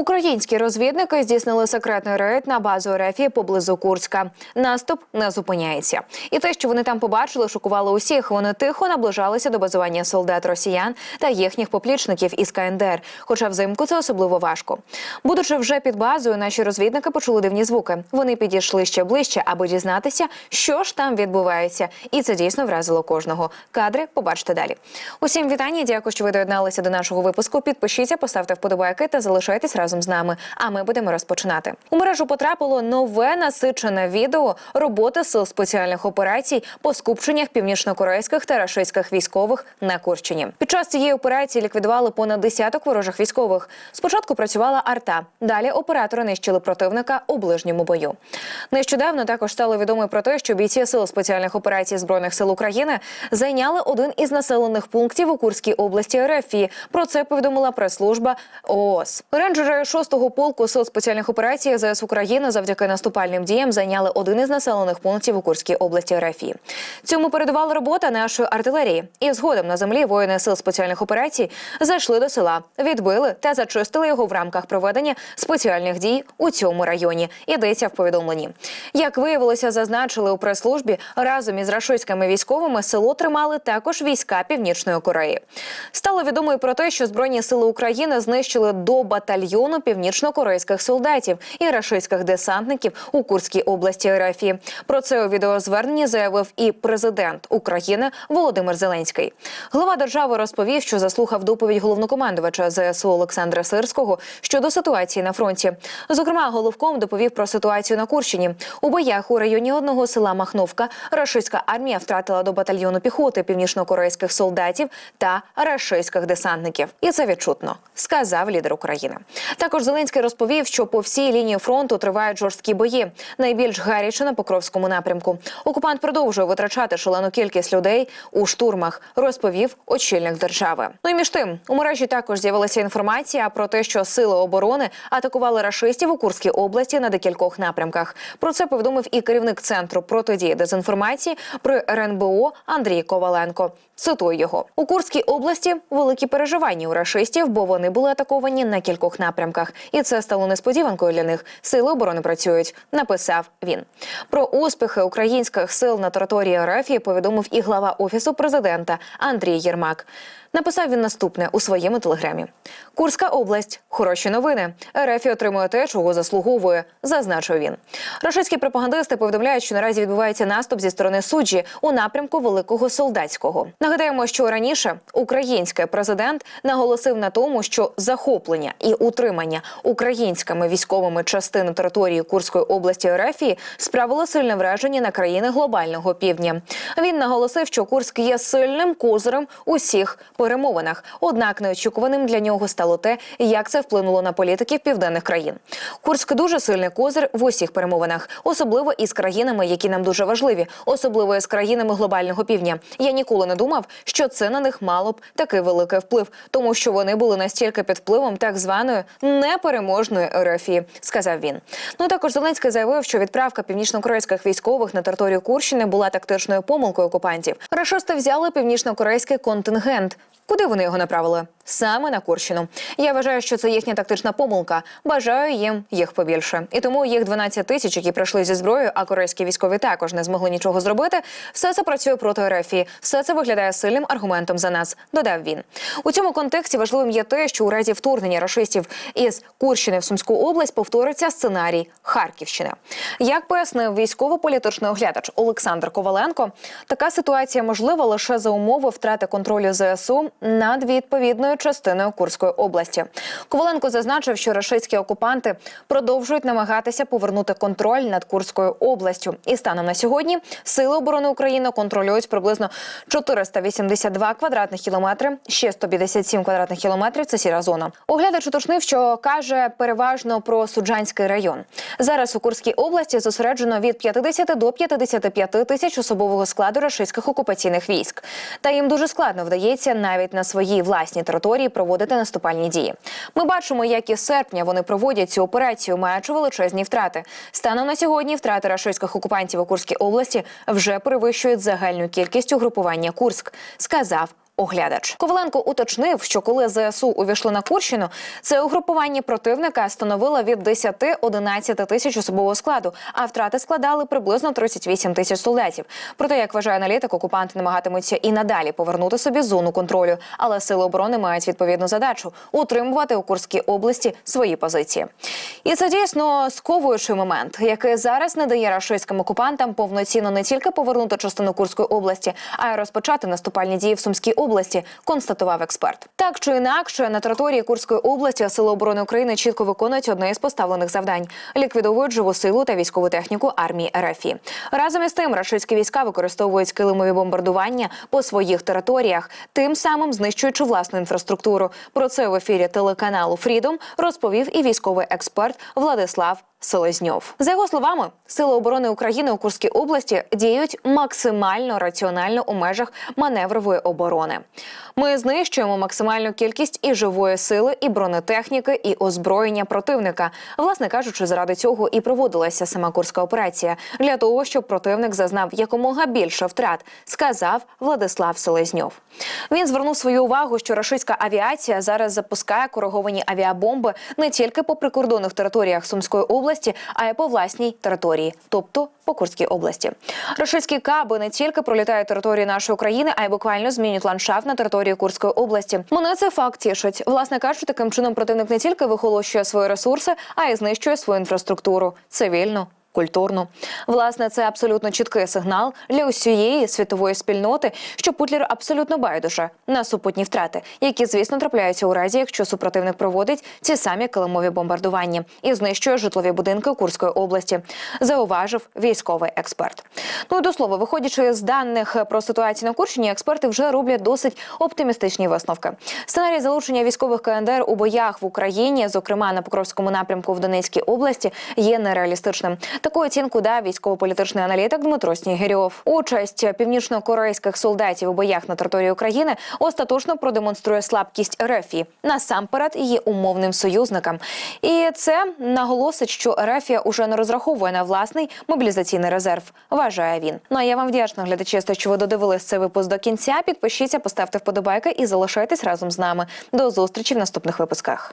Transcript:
Українські розвідники здійснили секретний рейд на базу РФ поблизу Курська. Наступ не зупиняється. І те, що вони там побачили, шокувало усіх. Вони тихо наближалися до базування солдат росіян та їхніх поплічників із КНДР. Хоча взимку це особливо важко. Будучи вже під базою, наші розвідники почули дивні звуки. Вони підійшли ще ближче, аби дізнатися, що ж там відбувається. І це дійсно вразило кожного. Кадри побачите далі. Усім вітання. Дякую, що ви доєдналися до нашого випуску. Підпишіться, поставте вподобайки та залишайтесь разом з нами. А ми будемо розпочинати. У мережу потрапило нове насичене відео роботи сил спеціальних операцій по скупченнях північнокорейських та рашистських військових на Курщині. Під час цієї операції ліквідували понад десяток ворожих військових. Спочатку працювала арта, далі оператори нищили противника у ближньому бою. Нещодавно також стало відомо про те, що бійці сил спеціальних операцій збройних сил України зайняли один із населених пунктів у Курській області РФ. Про це повідомила прес-служба ООС. Рейнджери 6-го полку сил спеціальних операцій ЗС України завдяки наступальним діям зайняли один із населених пунктів у Курській області РФ. Цьому передувала робота нашої артилерії. І згодом на землі воїни сил спеціальних операцій зайшли до села, відбили та зачистили його в рамках проведення спеціальних дій у цьому районі. Йдеться в повідомленні. Як виявилося, зазначили у прес-службі разом із рашистськими військовими село тримали також війська Північної Кореї. Стало відомо і про те, що збройні сили України знищили до батальйону північно-корейських солдатів і рашистських десантників у Курській області РФ. Про це у відеозверненні заявив і президент України Володимир Зеленський. Глава держави розповів, що заслухав доповідь головнокомандувача ЗСУ Олександра Сирського щодо ситуації на фронті. Зокрема, головком доповів про ситуацію на Курщині. У боях у районі одного села Махновка рашистська армія втратила до батальйону піхоти північно-корейських солдатів та рашистських десантників. І це відчутно, сказав лідер України. Також Зеленський розповів, що по всій лінії фронту тривають жорсткі бої. Найбільш гаряче на Покровському напрямку. Окупант продовжує витрачати шалену кількість людей у штурмах, розповів очільник держави. Ну і між тим у мережі також з'явилася інформація про те, що сили оборони атакували рашистів у Курській області на декількох напрямках. Про це повідомив і керівник центру протидії дезінформації при РНБО Андрій Коваленко. Цитую його у Курській області великі переживання у рашистів, бо вони були атаковані на кількох напрямках, і це стало несподіванкою для них. Сили оборони працюють. Написав він про успіхи українських сил на території РФ повідомив і глава офісу президента Андрій Єрмак. Написав він наступне у своєму телеграмі: Курська область, хороші новини. РФ отримує те, чого заслуговує, зазначив він. Рашистські пропагандисти повідомляють, що наразі відбувається наступ зі сторони суджі у напрямку Великого Солдатського. Нагадаємо, що раніше український президент наголосив на тому, що захоплення і утримання українськими військовими частин території Курської області РФ справило сильне враження на країни глобального півдня. Він наголосив, що Курськ є сильним козирем усіх перемовинах. Однак неочікуваним для нього стало те, як це вплинуло на політиків південних країн. Курськ дуже сильний козир в усіх перемовинах, особливо із країнами, які нам дуже важливі, особливо із країнами глобального півдня. Я ніколи не думав, що це на них мало б такий великий вплив, тому що вони були настільки під впливом так званої непереможної РФ, сказав він. Ну також Зеленський заявив, що відправка північнокорейських військових на територію Курщини була тактичною помилкою окупантів. Рашисти взяли північнокорейський контингент. Куди вони його направили? Саме на Курщину. Я вважаю, що це їхня тактична помилка. Бажаю їм їх побільше. І тому їх 12 тисяч, які прийшли зі зброєю, а корейські військові також не змогли нічого зробити. Все це працює проти РФ. Все це виглядає сильним аргументом за нас. Додав він. У цьому контексті важливим є те, що у разі вторгнення рашистів із Курщини в Сумську область повториться сценарій Харківщини. Як пояснив військово-політичний оглядач Олександр Коваленко, така ситуація можлива лише за умови втрати контролю ЗСУ над відповідною частиною Курської області. Коваленко зазначив, що рашистські окупанти продовжують намагатися повернути контроль над Курською областю. І станом на сьогодні сили оборони України контролюють приблизно 482 квадратних кілометри, ще 157 квадратних кілометрів. Це сіра зона. Оглядач уточнив, що каже переважно про Суджанський район. Зараз у Курській області зосереджено від 50 до 55 тисяч особового складу рашистських окупаційних військ. Та їм дуже складно вдається навіть на своїй власній території проводити наступальні дії. Ми бачимо, як із серпня вони проводять цю операцію, маючи величезні втрати. Станом на сьогодні втрати рашистських окупантів у Курській області вже перевищують загальну кількість угрупування Курськ, сказав оглядач. Коваленко уточнив, що коли ЗСУ увійшли на Курщину, це угрупування противника становило від 10-11 тисяч особового складу, а втрати складали приблизно 38 тисяч солдатів. Проте, як вважає аналітик, окупанти намагатимуться і надалі повернути собі зону контролю, але сили оборони мають відповідну задачу утримувати у Курській області свої позиції. І це дійсно сковуючий момент, який зараз не дає рашистським окупантам повноцінно не тільки повернути частину Курської області, а й розпочати наступальні дії в Сумській області, констатував експерт. Так чи інакше, на території Курської області Сили оборони України чітко виконують одне із поставлених завдань: ліквідовують живу силу та військову техніку армії РФ. Разом із тим, рашистські війська використовують килимові бомбардування по своїх територіях, тим самим знищуючи власну інфраструктуру. Про це в ефірі телеканалу Фрідом розповів і військовий експерт Владислав. Селезньов за його словами, сили оборони України у Курській області діють максимально раціонально у межах маневрової оборони. Ми знищуємо максимальну кількість і живої сили, і бронетехніки, і озброєння противника. Власне кажучи, заради цього і проводилася сама курська операція для того, щоб противник зазнав якомога більше втрат, сказав Владислав Селезньов. Він звернув свою увагу, що рашистська авіація зараз запускає кориговані авіабомби не тільки по прикордонних територіях Сумської області, а й по власній території, тобто по Курській області. Рашистські каби не тільки пролітають території нашої країни, а й буквально змінюють ландшафт на території Курської області. Мене це факт тішить. Власне кажучи, таким чином противник не тільки вихолощує свої ресурси, а й знищує свою інфраструктуру цивільну. Культурну, власне, це абсолютно чіткий сигнал для усієї світової спільноти, що Путлер абсолютно байдуже на супутні втрати, які, звісно, трапляються у разі, якщо супротивник проводить ці самі килимові бомбардування і знищує житлові будинки Курської області, зауважив військовий експерт. Ну і до слова, виходячи з даних про ситуацію на Курщині, експерти вже роблять досить оптимістичні висновки. Сценарій залучення військових КНДР у боях в Україні, зокрема на Покровському напрямку в Донецькій області, є нереалістичним. Таку оцінку дав військово-політичний аналітик Дмитро Снігирьов. Участь північно-корейських солдатів у боях на території України остаточно продемонструє слабкість РФ, насамперед її умовним союзникам. І це наголосить, що РФ уже не розраховує на власний мобілізаційний резерв. Вважає він. Ну а я вам вдячна глядачі, що ви додивились цей випуск до кінця. Підпишіться, поставте вподобайки і залишайтесь разом з нами. До зустрічі в наступних випусках.